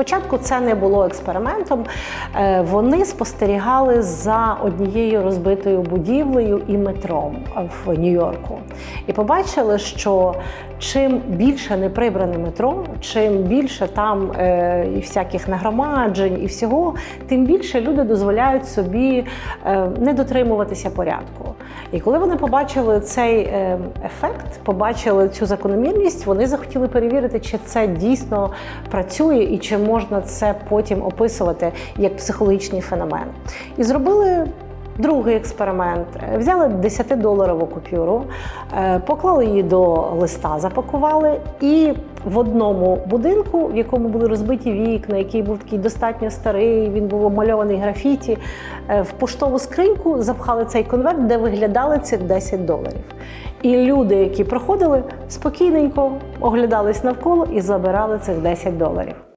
Спочатку це не було експериментом. Е, Вони спостерігали за однією розбитою будівлею і метром в Нью-Йорку. І побачили, що чим більше не прибране метро, чим більше там е, і всяких нагромаджень і всього, тим більше люди дозволяють собі е, не дотримуватися порядку. І коли вони побачили цей ефект, побачили цю закономірність, вони захотіли перевірити, чи це дійсно працює і чи можна це потім описувати як психологічний феномен. І зробили. Другий експеримент взяли 10-доларову купюру, е, поклали її до листа, запакували, і в одному будинку, в якому були розбиті вікна, який був такий достатньо старий, він був обмальований графіті, е, в поштову скриньку запхали цей конверт, де виглядали ці 10 доларів. І люди, які проходили, спокійненько оглядались навколо і забирали цих 10 доларів.